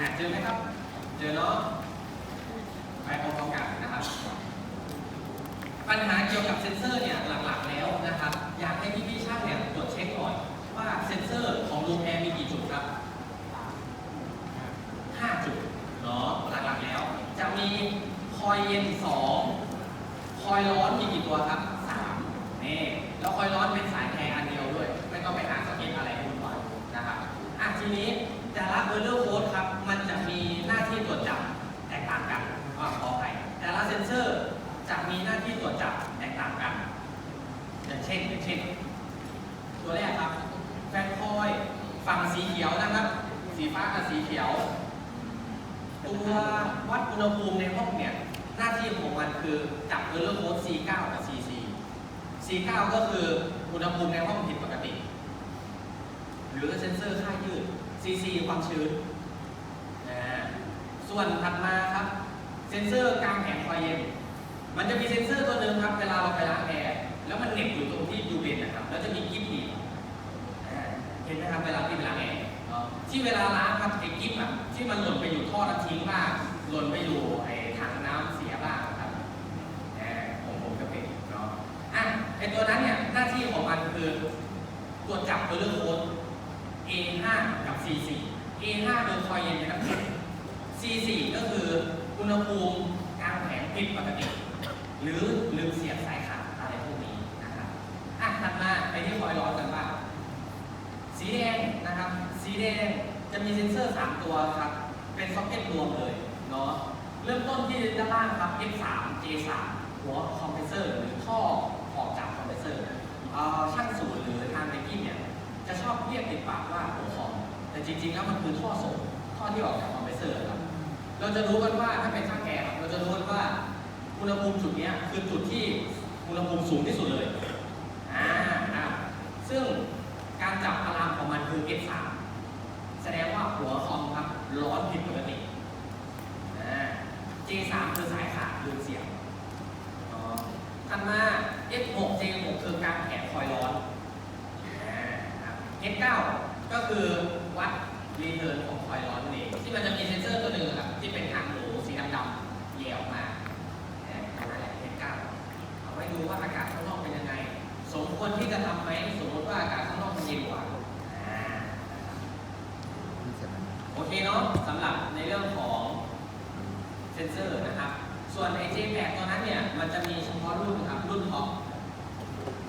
อะเจอไหมครับ เจอเนาะไปพร้อมๆกันนะครับ ปัญหาเกี่ยวกับเซ็นเซอร์เนี่ยหลักๆแล้วนะครับ อยากให้พี่ๆช่างเนี่ยตรวจเช็คก่อนว่าเซ็นเซอร์ของรูมแอร์มีกี่จุดครับ5จุดเนาะหลักๆแล้ว จะมีคอยเย็น2คอยร้อนมีกี่ตัวครับ3นี่แล้วคอยร้อนเป็นสายแทงอันเดียวด้วย ไม่ต้องไปหาสเก็ตอะไรให้วุ่นวายนะครับอะทีนี้ แต่ละเบอร์เลอร์โค้ดครับ มันจะมีหน้าที่ตรวจจับแตกต่างกันอขออภัยแต่ละเซนเซอร์จะมีหน้าที่ตรวจจับแตกต่างกันอย่างเช่นอย่างเช่น ตัวแรกครับ แฟนคอยฝั่งสีเขียวนะครับ สีฟ้ากับสีเขียว ตัววัดอุณหภูมิในห้องเนี่ย หน้าที่ของมันคือจับเออร์เลอร์โค้ด C9 กับ CC C9 ก็คืออุณหภูมิในห้องผิดปกติ หรือเซนเซอร์ค่ายืด CC ความชื้นอ่าส่วนถัดมาครับ เซนเซอร์กลางแผงคอยเย็น มันจะมีเซนเซอร์ตัวหนึ่งครับ เวลาเราไปล้างแอร์แล้วมันเหน็บอยู่ตรงที่ยูเวนนะครับ แล้วจะมีกิ๊บหนีบอ่เห็นไหมครับเวลาที่ไปล้างแอร์ที่เวลาล้างครับไอ้กิ๊บอะที่มันหล่นไปอยู่ท่อน้ำทิ้งบ้างหล่นไปอยู่ไอ้ถังน้ำเสียบ้างครับผมผมจะเป็นเนาะอะไอ้ตัวนั้นเนี่ยหน้าที่ของมันคือตรวจจับตัวเรื่องโค้ด A5 โดยคอยเย็นนะครับ C4 ก็คืออุณหภูมิกลางแผงผิดปกติ หรือลืมเสียบสายขาดอะไรพวกนี้นะครับอะถัดมาไปที่คอยร้อนกันบ้างสีแดงนะครับ สีแดงจะมีเซ็นเซอร์ 3 ตัวครับ เป็นซ็อกเก็ตรวมเลยเนาะเริ่มต้นที่ด้านล่างครับ F3 J3 หัวคอมเพรสเซอร์หรือท่อออกจากคอมเพรสเซอร์ช่างศูนย์หรือทางไนกี้เนี่ยจะชอบเรียกติดปากว่าหัวคอม แต่จริงๆแล้วมันคือท่อส่งท่อที่ออกจากคอมเพรสเซอร์ครับ เราจะรู้กันว่าถ้าเป็นช่างแอร์ครับเราจะรู้กันว่าอุณหภูมิจุดนี้คือจุดที่อุณหภูมิสูงที่สุดเลยอ่าอ่าซึ่งการจับอะลามของมันคือ F3 แสดงว่าหัวคอมครับร้อนผิดปกติอ่า J3 คือสายขาดลืมเสียบอ๋อถัดมา F6 J6 คือการแผงคอยร้อนอ่าครับ F9 ก็คือวัดรีเทิร์นของคอยร้อนนั่นเองที่มันจะมีเซนเซอร์ตัวหนึ่งครับที่เป็นหางหนูสีดำๆแยกออกมาอ่าตรงนั้นแหละ F9 เอาไว้ดูว่าอากาศข้างนอกเป็นยังไง สมควร ที่จะทำไหมสมมติว่าอากาศข้างนอกมันเย็นกว่าอ่าโอเคเนาะสำหรับในเรื่องของเซนเซอร์นะครับ ส่วนไอ J8 ตัวนั้นเนี่ยมันจะมีเฉพาะรุ่นครับ รุ่นท็อป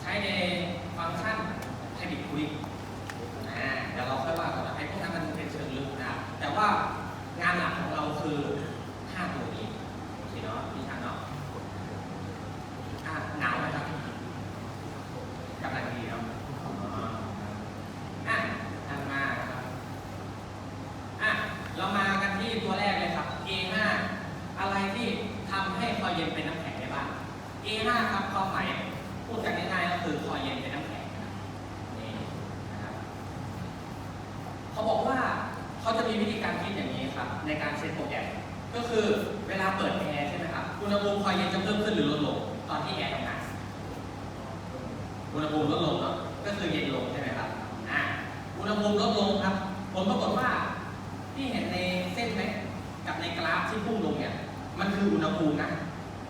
ใช้ในฟังก์ชันไฮบริดคูลิ่งอ่าเดี๋ยวเราค่อยว่ากันนะไอ้พวกนั้นมันเป็นเชิงลึกนะครับ แต่ว่างานหลักของเราคือ 5 ตัวนี้ โอเคเนาะพี่ช่างเนาะอะหนาวไหมครับ กำลังดีครับอะถัดมาครับ อะ เรามากันที่ตัวแรกเลยครับ A5 อะไรที่ทำให้คอยเย็นเป็นน้ำแข็งได้บ้าง A5 ครับความหมายพูดกันง่ายๆก็คือคอยเย็นเป็นน้ำแข็งนะครับนี่นะครับเขาบอกว่าเขาจะมีวิธีการคิดอย่างนี้ครับ ในการเซตโปรแกรมก็คือเวลาเปิดแอร์ใช่ไหมครับอุณหภูมิคอยเย็นจะเพิ่มขึ้นหรือลดลงตอนที่แอร์ทำงานอุณหภูมิลดลงเนาะก็คือเย็นลงใช่ไหมครับอ่าอุณหภูมิลดลงครับ ผลปรากฏว่าที่เห็นในเส้นไหมกับในกราฟที่พุ่งลงเนี่ยมันคืออุณหภูมินะ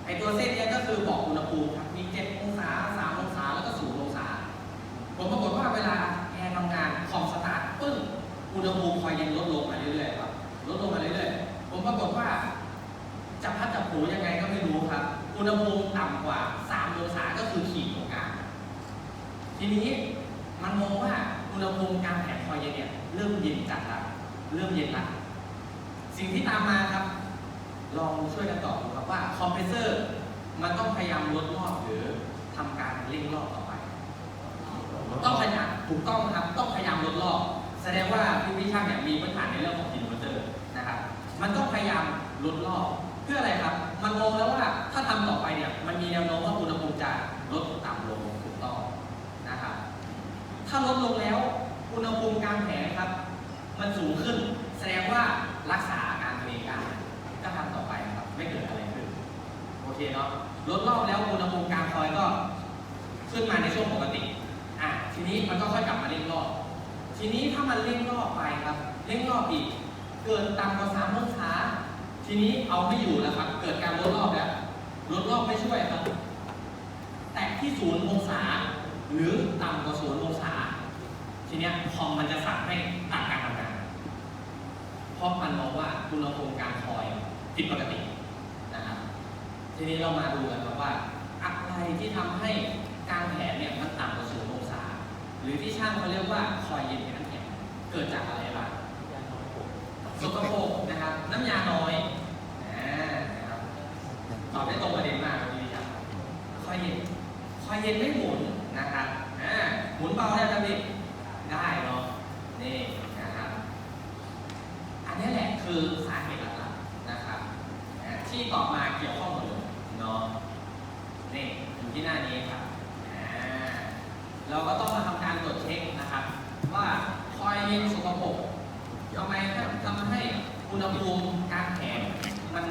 ไอตัวเส้นนี้ก็คือบอกอุณหภูมิครับ มี7องศา3องศา แล้วก็0องศา ผลปรากฏว่าเวลาแอร์ทำงานคอมสตาร์ทปึ้งอุณหภูมิคอยเย็นลดลงมาเรื่อยๆครับ ลดลงมาเรื่อยๆผลปรากฏว่าจับพัดจับผูยังไงก็ไม่รู้ครับ อุณหภูมิต่ำกว่า3องศาก็คือขีดตรงกลาง ทีนี้มันมองว่าอุณหภูมิกางแผงคอยเย็นเนี่ยเริ่มเย็นจัดละเริ่มเย็นละ สิ่งที่ตามมาครับ ลองช่วยกันตอบดูครับว่าคอมเพรสเซอร์มันต้องพยายามลดรอบหรือทำการเร่งรอบต่อไป ต้องพยายามถูกต้องครับต้องพยายามลดรอบแสดงว่าพี่วิชาเนี่ยมีพื้นฐานในเรื่องของอินเวอร์เตอร์นะครับ มันต้องพยายามลดรอบเพื่ออะไรครับ มันมองแล้วว่าถ้าทำต่อไปเนี่ยมันมีแนวโน้มว่าอุณหภูมิจะลดต่ำลงถูกต้องนะครับ ถ้าลดลงแล้วอุณหภูมิกลางแผงครับ มันสูงขึ้น แสดงว่ารักษา ไม่เกิดอะไรขึ้น โอเคเนาะลดรอบแล้วอุณหภูมิกลางคอยก็ขึ้นมาในช่วงปกติ อะ ทีนี้มันก็ค่อยกลับมาเร่งรอบ ทีนี้ถ้ามันเร่งรอบไปครับ เร่งรอบอีก เกิดต่ำกว่า3องศา ทีนี้เอาไม่อยู่แล้วครับ เกิดการลดรอบแล้วลดรอบไม่ช่วยครับ แตะที่ศูนย์องศา หรือต่ำกว่าศูนย์องศา ทีเนี้ยคอมมันจะสั่งให้ตัดการทำงาน เพราะมันมองว่าอุณหภูมิการคอยผิดปกติ ทีนี้เรามาดูกันครับว่าอะไรที่ทำให้การแผนเนี่ยมันต่ำกว่าศูนย์องศา หรือที่ช่างเขาเรียกว่าคอยเย็นนน้ำแข็งเกิดจากอะไรบ้างสกปรกนะครับ น้ำยาน้อยนะครับตอบได้ตรงประเด็นมากครับพี่ครับคอยเย็นคอยเย็นไม่หมุนนะครับหมุนเบาได้ไหมพี่ได้เนาะนี่นะครับอันนี้แหละคือสาเหตุหลักๆนะครับที่ต่อมาเกี่ยวข้องหมดเลย เนาะนี่อยู่ที่หน้านี้ครับเราก็ต้องมาทำการตรวจเช็คนะครับ ว่าคอยเย็นสกปรกทำไมทำให้อุณหภูมิการแขนมัน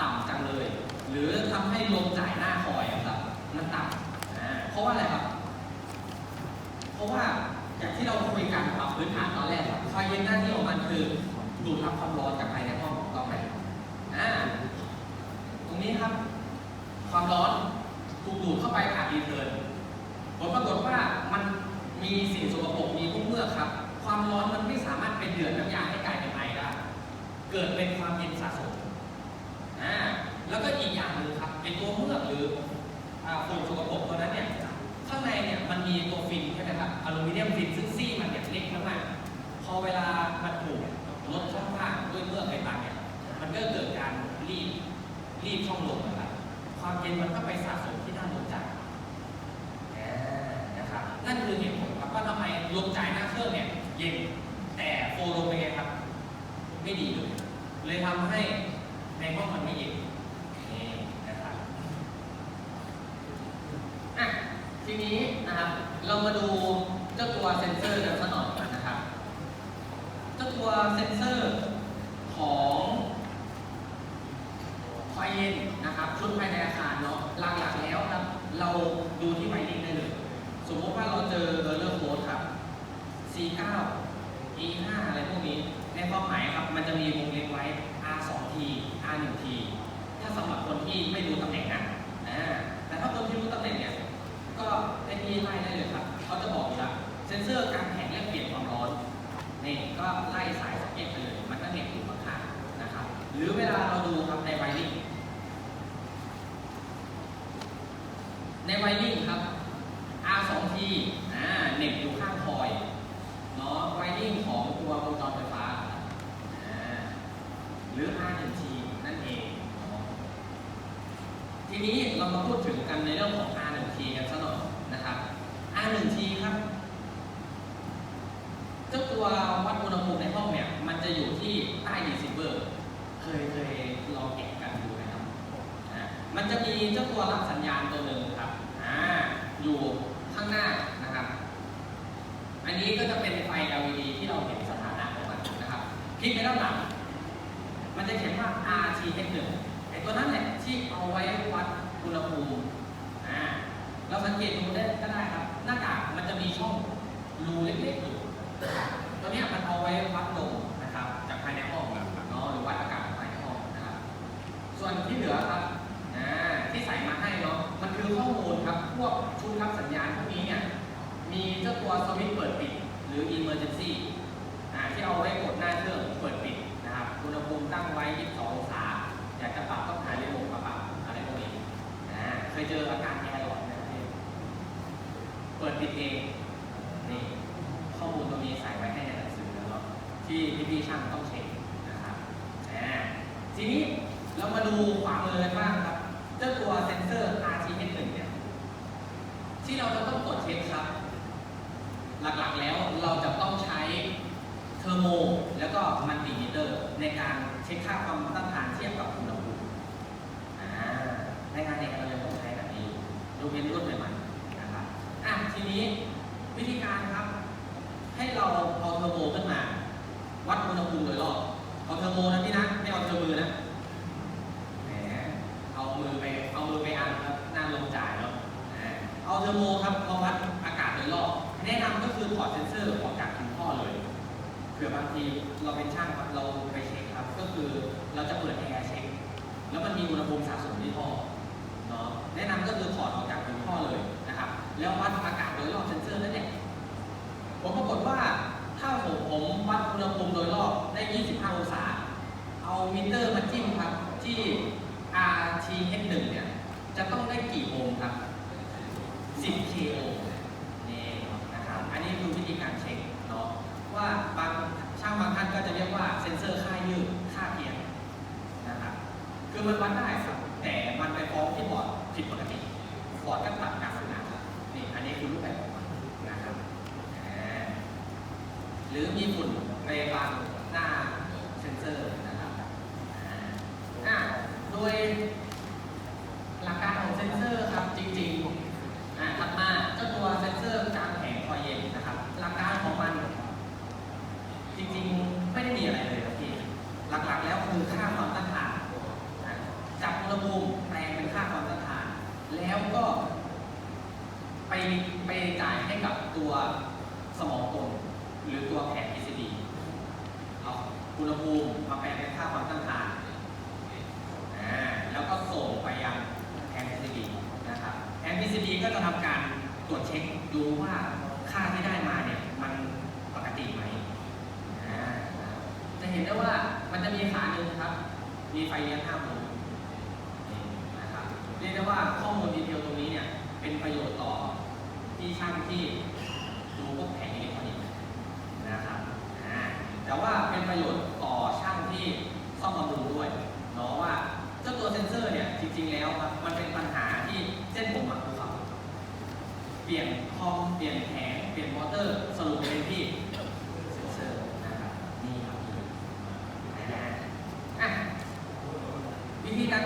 ต่ำจังเลย หรือทำให้ลมจ่ายหน้าคอยอะครับมันต่ำเพราะว่าอะไรครับ เพราะว่าอย่างที่เราคุยกันปรับพื้นฐานตอนแรกครับคอยเย็นหน้าที่ของมันคือดูดรับความร้อนจากภายในห้องถูกต้องไหมอ่าตรง นี้ครับ ความร้อนถูกดูดเข้าไปผ่านรีเทิร์นผลปรากฏว่ามันมีสิ่งสกปรกมีพวกเมือกครับ ความร้อนมันไม่สามารถเป็นเดือดน้ำยาให้กลายเป็นไอได้เกิดเป็นความเย็นสะสมอ่าแล้วก็อีกอย่างหนึ่งครับเป็นตัวเมือกหรือฝุ่นสกปรกตัวนั้นเนี่ยข้างในเนี่ยมันมีตัวฟินใช่ไหมครับอลูมิเนียมฟินซึ่งซี่มันเนี่ยเล็กมากๆพอเวลามันถูกลดช่องว่างด้วยเมือก นมันก็ไปสะสมที่ด้านลมจ่ายนะครับนั่นคือเหตุผลครับว่าทำไมลมจ่ายหน้าเครื่องเนี่ยเย็นแต่โฟลมเป็นไงครับ ไม่ดีเลยเลยทำให้ในห้องมันไม่เย็นนี่นะครับอะทีนี้นะครับเรามาดูเจ้าตัวเซ็นเซอร์กันสักหน่อยนะครับ เจ้าตัวเซ็นเซอร์ของ เย็นนะครับชุดภายในอาคารเนาะหลักๆแล้วครับ เราดูที่ไวนิ่งได้เลย สมมติว่าเราเจอเบอร์เลอร์โค้ดครับ C9 E5 อะไรพวกนี้ในความหมายครับ มันจะมีวงเล็บไว้ R2T R1T ถ้าสำหรับคนที่ไม่รู้ตำแหน่งนะอ่าแต่ถ้าคนที่รู้ตำแหน่งเนี่ย ก็ให้พี่ไล่ได้เลยครับ เขาจะบอกอยู่แล้วเซนเซอร์การแข็งและเปลี่ยนความร้อน นี่ก็ไล่สายสเก็ตไปเลย มันก็เห็นอยู่ข้างๆนะครับ หรือเวลาเราดูครับในไวริ่ง ในไวริ่งครับ R2T อ่เหน็บอยู่ข้างคอยเนาะไวริ่งของตัววงจรไฟฟ้าครับอ่าหรือ R1T นั่นเอง ทีนี้เรามาพูดถึงกันในเรื่องของ R1T กันสักหน่อยนะครับ R1T ครับเจ้าตัววัดอุณหภูมิในห้องเนี่ย มันจะอยู่ที่ใต้ดีซิเบอร์ เคยเคยลองแกะกันดูไหมครับ มันจะมีเจ้าตัวรับสัญญาณตัวหนึ่งครับ อ่า อยู่างหน้านะครับ อันนี้ก็จะเป็นไฟ LED ที่เราเห็นสถานะของมันนะครับพลิกไปด้านหลัง มันจะเขียนว่า RTH1 ไอตัวนั้นแหละที่เอาไว้วัดอุณหภูมิอ่าเราสังเกตดูได้ก็ได้ครับ หน้ากากมันจะมีช่องรูเล็กๆอยู่ ตัวเนี้ยมันเอาไว้วัดลมนะครับ จากภายในห้องเนาะหรือวัดอากาศภายในห้องนะครับ ส่วนที่เหลือครับ อ่า ที่ใส่มาให้เนาะ มันคือข้อมูลครับ พวกชุดรับสัญญาณพวกนี้เนี่ย มีเจ้าตัวสวิตช์เปิดปิด หรือ emergency อ่า ที่เอาไว้กดหน้าเครื่องเปิดปิดนะครับ อุณหภูมิตั้งไว้ 22 องศา อยากจะปรับต้องหารีโมทมาปรับอะไรพวกนี้ อ่า เคยเจออาการแอร์หลอดไหมครับพี่เปิดปิดเอง นี่ ข้อมูลตรงนี้ใส่ไว้ให้ในหนังสือแล้วเนาะที่พี่ๆช่างต้องเช็คนะครับ อ่า ทีนี้เรามาดูความมือกันบ้างครับ เจ้าตัวเซ็นเซอร์ RTH1 เนี่ย ที่เราจะต้องตรวจเช็คครับ หลักๆแล้วเราจะต้องใช้เทอร์โม แล้ว ก็มัลติมิเตอร์ในการเช็คค่าความต้านทานเทียบกับอุณหภูมิในงานเนี่ยเราจะต้องใช้แบบนี้ยกเว้นรุ่นใหม่ๆนะครับอะทีนี้วิธีการครับ ให้เราเอาเทอร์โมขึ้นมา วัดอุณหภูมิโดยรอบเอาเทอร์โมนะพี่นะไม่เอาเทอร์มือนะแหมเอามือไปเอามือไปอันครับน้าลงจ่ายเนาะเอาเทอร์โมครับมาวัดอากาศโดยรอบแนะนำก็คือถอดเซนเซอร์ออกจากคุณพ่อเลยเผื่อบางที เราเป็นช่างครับเราไปเช็คครับ ก็คือเราจะเปิดแอร์เช็ค แล้วมันมีอุณหภูมิสะสมที่ท่อเนาะแนะนำก็คือถอดออกจากผิวท่อเลยนะครับ แล้ววัดอากาศโดยรอบเซนเซอร์นั่นแหละผมปรากฏว่าถ้าผมผมวัดอุณหภูมิโดยรอบได้ 25 องศา เอามิเตอร์มาจิ้มครับที่ RTH1 เนี่ย จะต้องได้กี่โอห์มครับ 10 k โอห์มนี่นะครับ อันนี้คือวิธีการเช็คเนาะว่าบางช่างบางท่านก็จะเรียกว่าเซ็นเซอร์ค่ายืดค่าเทียมนะครับ คือมัน วัดได้ครับ แต่มันไปฟ้องที่บอร์ดผิดปกติบอร์ดก็ตัดการสับสนุนี่อันนี้คือรูปแบบของมันนะครับอ่าหรือมีฝุ่นในบางหน้าเซนเซอร์นะครับอ่าโดย หลักการของเซนเซอร์ครับจริงๆอ่าถัดมาเจ้าตัวเซนเซอร์กลางแผงคอยเย็นนะครับ หลักการของมัน จริงๆไม่ได้มีอะไรเลยครับพี่หลักๆแล้วคือค่าความต้านทานอ่าจับอุณหภูมิแปลงเป็นค่าความต้านทาน แล้วก็ไปไปจ่ายให้กับตัวสมองกลหรือตัวแผง PCB เอาอุณหภูมิมาแปลงเป็นค่าความต้านทาน อ่าแล้วก็ส่งไปยังแผง PCB นะครับ แผง PCB ก็จะทำการตรวจเช็คดูว่าค่าที่ได้มาเนี่ยมันปกติไหมอ่าจะเห็นได้ว่ามันจะมีขาหนึ่งครับ มีไฟเลี้ยง5โวลต์นะครับเรียกได้ว่าข้อมูลดีเทลตรงนี้เนี่ยเป็นประโยชน์ต่อที่ช่างที่ดูพวกแผงอิเล็กทรอนิกส์นะครับอ่าแต่ว่าเป็นประโยชน์ต่อช่างที่ซ่อมบำรุงด้วยเนาะว่าเจ้าตัวเซนเซอร์เนี่ยจริงๆแล้วครับมันเป็นปัญหาที่เส้นผมหมักภู เปลี่ยนคอมเปลี่ยนแผงเปลี่ยนมอเตอร์สรุปเป็นที่